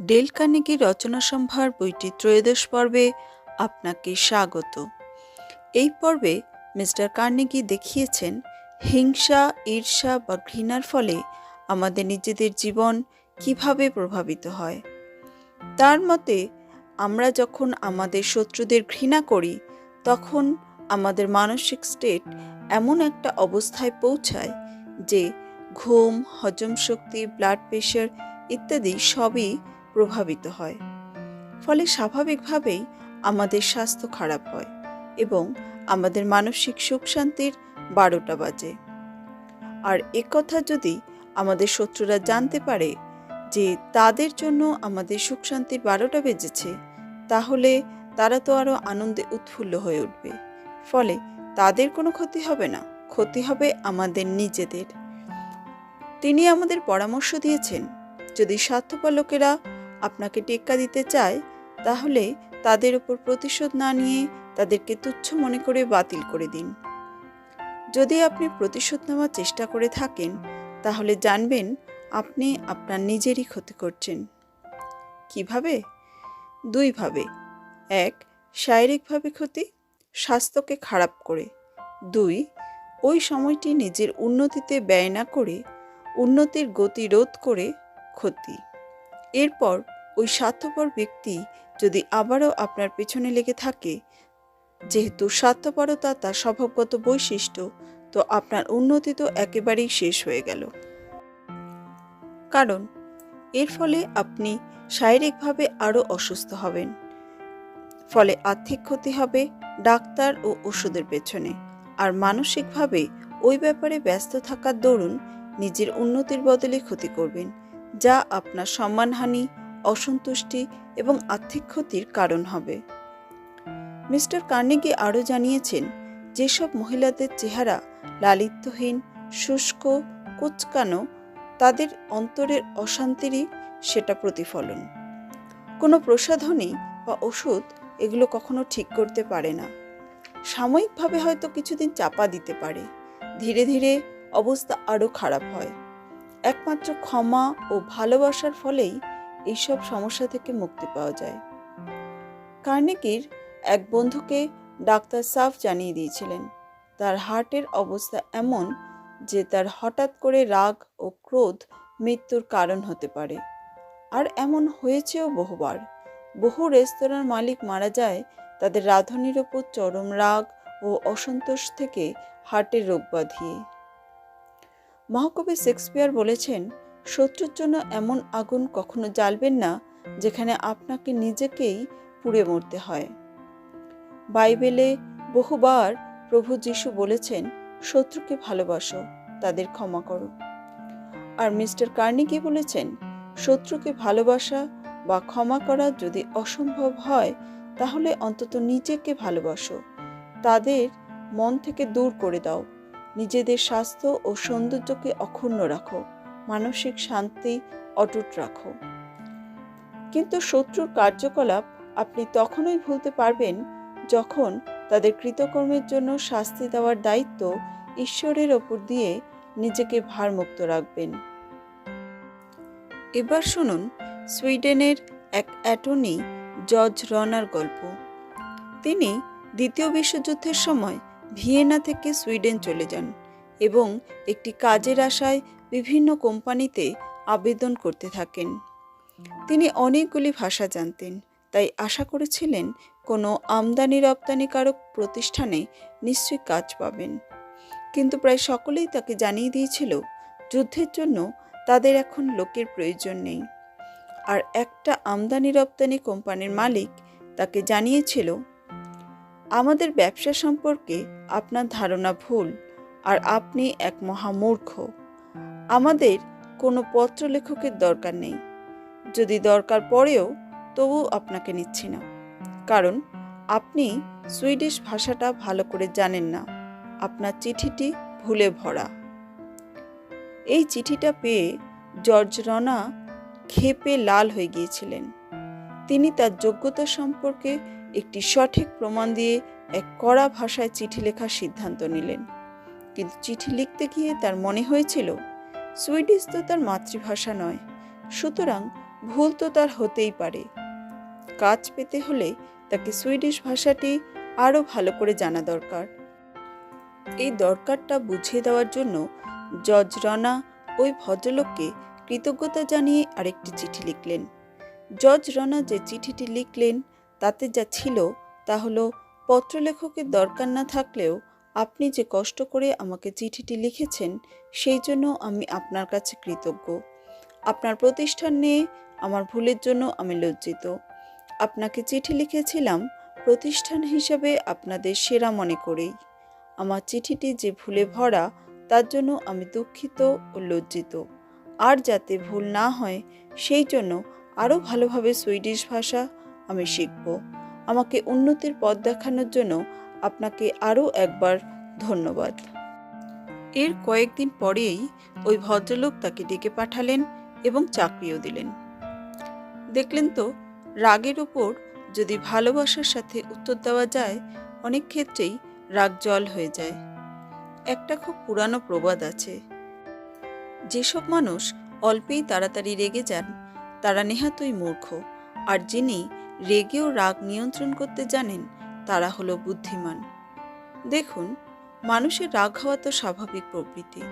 Del কার্নেগির রচনা সম্ভার বইটি ত্রয়োদশ পর্বে আপনাকে স্বাগত। এই পর্বে মিস্টার কার্নেগি দেখিয়েছেন হিংসা, ঈর্ষা বা ঘৃণার ফলে আমাদের নিজেদের জীবন কীভাবে প্রভাবিত হয়। তার মতে, আমরা যখন আমাদের শত্রুদের ঘৃণা করি, তখন আমাদের মানসিক স্টেট এমন একটা অবস্থায় পৌঁছায় যে ঘুম, হজম শক্তি ব্লাড প্রেশার ইত্যাদি সবই প্রভাবিত হয়। ফলে স্বাভাবিকভাবেই আমাদের স্বাস্থ্য খারাপ হয় এবং আমাদের মানসিক সুখ শান্তির বারোটা বাজে। আর একথা যদি আমাদের শত্রুরা জানতে পারে যে তাদের জন্য আমাদের সুখ শান্তির বারোটা বেজেছে, তাহলে তারা তো আরও আনন্দে উৎফুল্ল হয়ে উঠবে। ফলে তাদের কোনো ক্ষতি হবে না, ক্ষতি হবে আমাদের নিজেদের। তিনি আমাদের পরামর্শ দিয়েছেন, যদি স্বার্থপর লোকেরা আপনাকে টেক্কা দিতে চায়, তাহলে তাদের উপর প্রতিশোধ না নিয়ে তাদেরকে তুচ্ছ মনে করে বাতিল করে দিন। যদি আপনি প্রতিশোধ নেওয়ার চেষ্টা করে থাকেন, তাহলে জানবেন আপনি আপনার নিজেরই ক্ষতি করছেন। কীভাবে? দুইভাবে এক, শারীরিকভাবে ক্ষতি, স্বাস্থ্যকে খারাপ করে। দুই, ওই সময়টি নিজের উন্নতিতে ব্যয় না করে উন্নতির গতি রোধ করে ক্ষতি। এরপর ওই স্বার্থপর ব্যক্তি যদি আবারও আপনার পেছনে লেগে থাকে, যেহেতু স্বার্থপরতা তার স্বভাবগত বৈশিষ্ট্য, তো আপনার উন্নতি তো একেবারেই শেষ হয়ে গেল। কারণ এর ফলে আপনি শারীরিকভাবে আরও অসুস্থ হবেন। ফলে আর্থিক ক্ষতি হবে ডাক্তার ও ওষুধের পেছনে। আর মানসিকভাবে ওই ব্যাপারে ব্যস্ত থাকার দরুন নিজের উন্নতির বদলে ক্ষতি করবেন। যা আপনার সম্মানহানি, অসন্তুষ্টি এবং আর্থিক ক্ষতির কারণ হবে। মিস্টার কার্নেগি আরও জানিয়েছেন, যেসব মহিলাদের চেহারা লালিত্যহীন, শুষ্ক, কুচকানো, তাদের অন্তরের অশান্তিরই সেটা প্রতিফলন। কোনো প্রসাধনী বা ওষুধ এগুলো কখনো ঠিক করতে পারে না। সাময়িকভাবে হয়তো কিছুদিন চাপা দিতে পারে। ধীরে ধীরে অবস্থা আরও খারাপ হয়। একমাত্র ক্ষমা ও ভালোবাসার ফলেই এইসব সমস্যা থেকে মুক্তি পাওয়া যায়। কার্নেকির এক বন্ধুকে ডাক্তার সাফ জানিয়ে দিয়েছিলেন, তার হার্টের অবস্থা এমন যে তার হঠাৎ করে রাগ ও ক্রোধ মৃত্যুর কারণ হতে পারে। আর এমন হয়েছেও বহুবার। বহু রেস্তোরাঁর মালিক মারা যায়, তাদের রাঁধুনির ওপর চরম রাগ ও অসন্তোষ থেকে হার্টের রোগ বাঁধিয়ে। মহাকবি শেক্সপিয়ার বলেছেন, শত্রুর জন্য এমন আগুন কখনো জ্বালবেন না, যেখানে আপনাকে নিজেকেই পুড়ে মরতে হয়। বাইবেলে বহুবার প্রভু যিশু বলেছেন, শত্রুকে ভালোবাসো, তাদের ক্ষমা করো। আর মিস্টার কার্নিকি বলেছেন, শত্রুকে ভালোবাসা বা ক্ষমা করা যদি অসম্ভব হয়, তাহলে অন্তত নিজেকে ভালোবাসো। তাদের মন থেকে দূর করে দাও। নিজেদের স্বাস্থ্য ও সৌন্দর্যকে অক্ষুণ্ণ রাখো, মানসিক শান্তি অটুট রাখো। কিন্তু শত্রুর কার্যকলাপ আপনি তখনই ভুলতে পারবেন যখন তাদের কৃতকর্মের জন্য শাস্তি দেওয়ার দায়িত্ব ঈশ্বরের ওপর দিয়ে নিজেকে ভারমুক্ত রাখবেন। এবার শুনুন সুইডেনের এক অ্যাটর্নি জর্জ রনার গল্প। তিনি দ্বিতীয় বিশ্বযুদ্ধের সময় ভিয়েনা থেকে সুইডেন চলে যান এবং একটি কাজের আশায় বিভিন্ন কোম্পানিতে আবেদন করতে থাকেন। তিনি অনেকগুলি ভাষা জানতেন, তাই আশা করেছিলেন কোনো আমদানি রপ্তানিকারক প্রতিষ্ঠানে নিশ্চয়ই কাজ পাবেন। কিন্তু প্রায় সকলেই তাকে জানিয়ে দিয়েছিল, যুদ্ধের জন্য তাদের এখন লোকের প্রয়োজন নেই। আর একটা আমদানি রপ্তানি কোম্পানির মালিক তাকে জানিয়েছিল আমাদের ব্যবসা সম্পর্কে আপনার ধারণা ভুল আর আপনি এক মহামূর্খ। আমাদের কোনো পত্র লেখকের দরকার নেই। যদি দরকার পড়েও তবু আপনাকে নিচ্ছি না। কারণ আপনি সুইডিশ ভাষাটা ভালো করে জানেন না। আপনার চিঠিটি ভুলে ভরা। এই চিঠিটা পেয়ে জর্জ রনা ক্ষেপে লাল হয়ে গিয়েছিলেন। তিনি তার যোগ্যতা সম্পর্কে একটি সঠিক প্রমাণ দিয়ে এক কড়া ভাষায় চিঠি লেখার সিদ্ধান্ত নিলেন। কিন্তু চিঠি লিখতে গিয়ে তার মনে হয়েছিল, সুইডিশ তো তার মাতৃভাষা নয়, সুতরাং ভুল তো তার হতেই পারে। কাজ পেতে হলে তাকে সুইডিশ ভাষাটি আরও ভালো করে জানা দরকার। এই দরকারটা বুঝিয়ে দেওয়ার জন্য জজ রনা ওই ভদ্রলোককে কৃতজ্ঞতা জানিয়ে আরেকটি চিঠি লিখলেন। জজ রনা যে চিঠিটি লিখলেন তাতে যা ছিল তা হলো পত্রলেখকের দরকার না থাকলেও আপনি যে কষ্ট করে আমাকে চিঠিটি লিখেছেন, সেই জন্য আমি আপনার কাছে কৃতজ্ঞ। আপনার প্রতিষ্ঠান নিয়ে আমার ভুলের জন্য আমি লজ্জিত। আপনাকে চিঠি লিখেছিলাম প্রতিষ্ঠান হিসাবে আপনাদের সেরা মনে করেই। আমার চিঠিটি যে ভুলে ভরা, তার জন্য আমি দুঃখিত ও লজ্জিত। আর যাতে ভুল না হয়, সেই জন্য আরও ভালোভাবে সুইডিশ ভাষা আমি শিখব। আমাকে উন্নতির পথ দেখানোর জন্য আপনাকে আরও একবার ধন্যবাদ। এর কয়েকদিন পরেই ওই ভদ্রলোক তাকে ডেকে পাঠালেন এবং চাকরিও দিলেন। দেখলেন তো, রাগের ওপর যদি ভালোবাসার সাথে উত্তর দেওয়া যায়, অনেক ক্ষেত্রেই রাগ জল হয়ে যায়। একটা খুব পুরানো প্রবাদ আছে। যেসব মানুষ অল্পেই তাড়াতাড়ি রেগে যান, তারা নেহাতই মূর্খ, আর যিনি রেগেও রাগ নিয়ন্ত্রণ করতে জানেন, তারা হলো বুদ্ধিমান। দেখুন, মানুষের রাগ হওয়া তো স্বাভাবিক প্রবৃত্তি।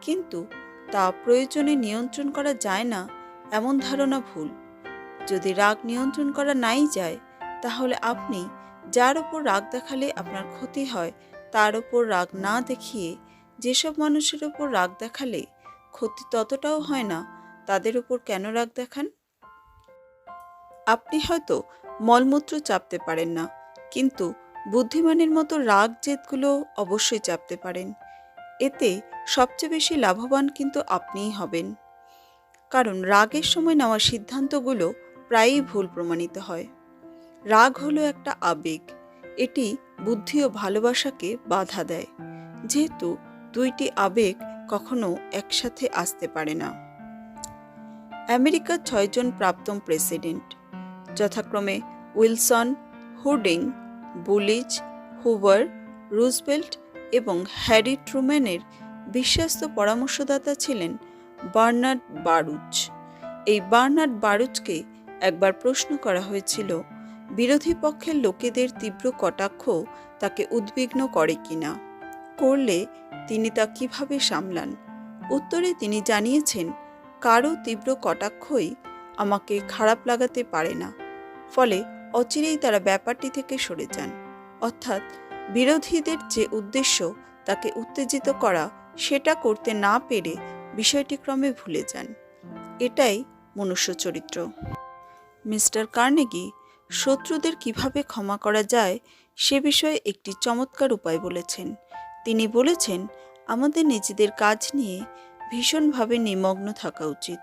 কিন্তু তা প্রয়োজনে নিয়ন্ত্রণ করা যায় না, এমন ধারণা ভুল। যদি রাগ নিয়ন্ত্রণ করা নাই যায়, তাহলে আপনি যার ওপর রাগ দেখালে আপনার ক্ষতি হয়, তার ওপর রাগ না দেখিয়ে যেসব মানুষের ওপর রাগ দেখালে ক্ষতি ততটাও হয় না, তাদের ওপর কেন রাগ দেখান? আপনি হয়তো মলমূত্র চাপতে পারেন না, কিন্তু বুদ্ধিমানের মতো রাগ জেদগুলো অবশ্যই চাপতে পারেন। এতে সবচেয়ে বেশি লাভবান কিন্তু আপনিই হবেন। কারণ রাগের সময় নেওয়া সিদ্ধান্তগুলো প্রায়ই ভুল প্রমাণিত হয়। রাগ হলো একটা আবেগ, এটি বুদ্ধি ও ভালোবাসাকে বাধা দেয়, যেহেতু দুইটি আবেগ কখনো একসাথে আসতে পারে না। আমেরিকার ছয়জন প্রাপ্তম প্রেসিডেন্ট যথাক্রমে Wilson, Harding Coolidge Hoover Roosevelt এবং হ্যারি ট্রুম্যানের বিশ্বস্ত পরামর্শদাতা ছিলেন বার্নার্ড বারুচ। এই বার্নার্ড বারুচকে একবার প্রশ্ন করা হয়েছিল, বিরোধী পক্ষের লোকেদের তীব্র কটাক্ষ তাকে উদ্বিগ্ন করে কিনা করলে তিনি তা কীভাবে সামলান? উত্তরে তিনি জানিয়েছেন, কারও তীব্র কটাক্ষই আমাকে খারাপ লাগাতে পারে না। ফলে অচিরেই তারা ব্যাপারটি থেকে সরে যান। অর্থাৎ বিরোধীদের যে উদ্দেশ্য তাকে উত্তেজিত করা, সেটা করতে না পেরে বিষয়টি ক্রমে ভুলে যান। এটাই মনুষ্য চরিত্র। মিস্টার কার্নেগি, শত্রুদের কীভাবে ক্ষমা করা যায় সে বিষয়ে একটি চমৎকার উপায় বলেছেন। তিনি বলেছেন, আমাদের নিজেদের কাজ নিয়ে ভীষণভাবে নিমগ্ন থাকা উচিত।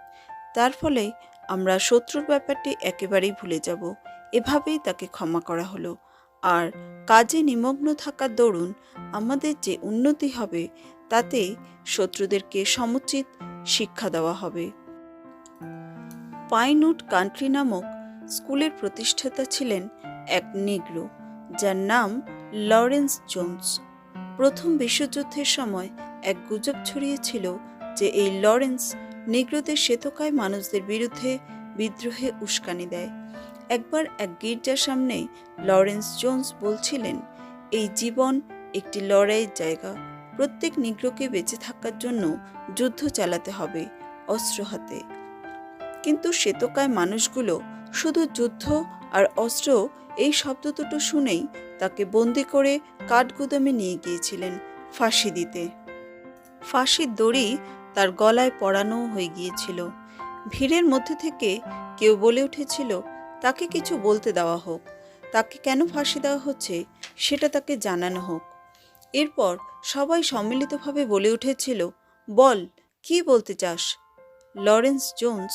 তার ফলে আমরা শত্রুর ব্যাপারটি একেবারেই ভুলে যাব। এভাবেই তাকে ক্ষমা করা হলো। আর কাজে নিমগ্ন থাকার দরুন আমাদের যে উন্নতি হবে, তাতে শত্রুদেরকে সমুচিত শিক্ষা দেওয়া হবে। পাইনউড কান্ট্রি নামক স্কুলের প্রতিষ্ঠাতা ছিলেন এক নিগ্রো, যার নাম লরেন্স জোন্স। প্রথম বিশ্বযুদ্ধের সময় এক গুজব ছড়িয়েছিল যে এই লরেন্স নিগ্রোদের শ্বেতকায় মানুষদের বিরুদ্ধে বিদ্রোহে উস্কানি দেয়। একবার এক গির্জার সামনে লরেন্স জোন্স বলছিলেন, এই জীবন একটি লড়াইয়ের জায়গা। প্রত্যেক নিগ্রোকে বেঁচে থাকার জন্য যুদ্ধ চালাতে হবে অস্ত্র হাতে। কিন্তু শ্বেতকায় মানুষগুলো শুধু যুদ্ধ আর অস্ত্র এই শব্দ দুটো শুনেই তাকে বন্দি করে কাঠগুদামে নিয়ে গিয়েছিলেন ফাঁসি দিতে। ফাঁসির দড়ি তার গলায় পড়ানো হয়ে গিয়েছিল। ভিড়ের মধ্যে থেকে কেউ বলে উঠেছিল, তাকে কিছু বলতে দেওয়া হোক। তাকে কেন ফাঁসি দেওয়া হচ্ছে, সেটা তাকে জানানো হোক। এরপর সবাই সম্মিলিতভাবে বলে উঠেছিল, বল, কি বলতে চাস? লরেন্স জোন্স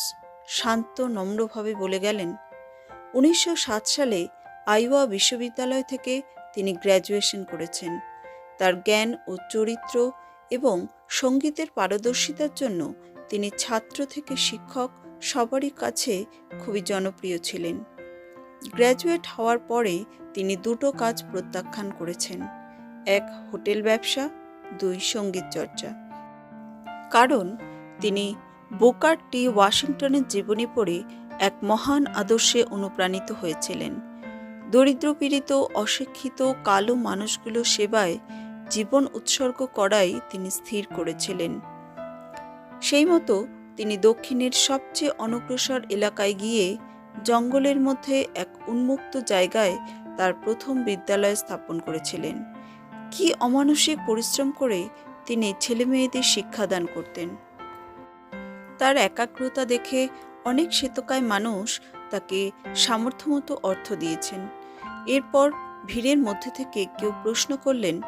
শান্ত, নম্রভাবে বলে গেলেন, উনিশশো সাত সালে আইওয়া বিশ্ববিদ্যালয় থেকে তিনি গ্র্যাজুয়েশন করেছেন। তার জ্ঞান ও চরিত্র এবং সঙ্গীতের পারদর্শিতার জন্য তিনি ছাত্র থেকে শিক্ষক সবারই কাছে খুবই জনপ্রিয় ছিলেন। গ্র্যাজুয়েট হওয়ার পরে তিনি দুটো কাজ প্রত্যাখ্যান করেছেন, এক হোটেল ব্যবসা, দুই সংগীত চর্চা। কারণ তিনি বোকার টি ওয়াশিংটনের জীবনী পড়ে এক মহান আদর্শে অনুপ্রাণিত হয়েছিলেন। দরিদ্র পীড়িত, অশিক্ষিত, কালো মানুষগুলো সেবায় জীবন উৎসর্গ করাই তিনি স্থির করেছিলেন। সেই মতো তিনি দক্ষিণের সবচেয়ে অনগ্রসর এলাকায় গিয়ে জঙ্গলের মধ্যে এক উন্মুক্ত জায়গায় তার প্রথম বিদ্যালয় স্থাপন করেছিলেন। কি অমানসিক পরিশ্রম করে তিনি ছেলেমেয়েদের শিক্ষাদান করতেন। তার একাগ্রতা দেখে অনেক শ্বেতকায় মানুষ তাকে সামর্থ্যমতো অর্থ দিয়েছেন। এরপর ভিড়ের মধ্যে থেকে কেউ প্রশ্ন করলেন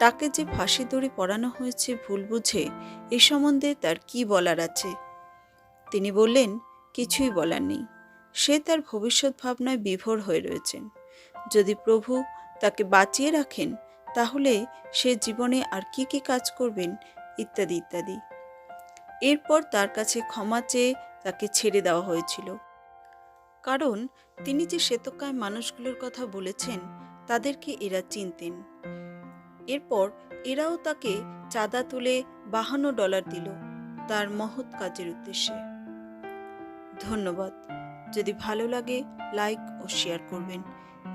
তাকে যে ফাঁসি দড়ি পড়ানো হয়েছে ভুল বুঝে এ সম্বন্ধে তার কি বলার আছে? তিনি বললেন, কিছুই বলার নেই। সে তার ভবিষ্যৎ ভাবনায় বিভোর হয়ে রয়েছেন। যদি প্রভু তাকে বাঁচিয়ে রাখেন, তাহলে সে জীবনে আর কি কি কাজ করবেন, ইত্যাদি ইত্যাদি। এরপর তার কাছে ক্ষমা চেয়ে তাকে ছেড়ে দেওয়া হয়েছিল। কারণ তিনি যে শ্বেতকায় মানুষগুলোর কথা বলেছেন, তাদেরকে এরা চিনতেন। এরপর এরাও তাকে চাঁদা তুলে বাহান্ন ডলার দিল তার মহৎ কাজের উদ্দেশ্যে। ধন্যবাদ। যদি ভালো লাগে, লাইক ও শেয়ার করবেন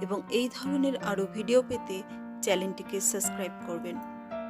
এবং এই ধরনের আরও ভিডিও পেতে চ্যানেলটিকে সাবস্ক্রাইব করবেন।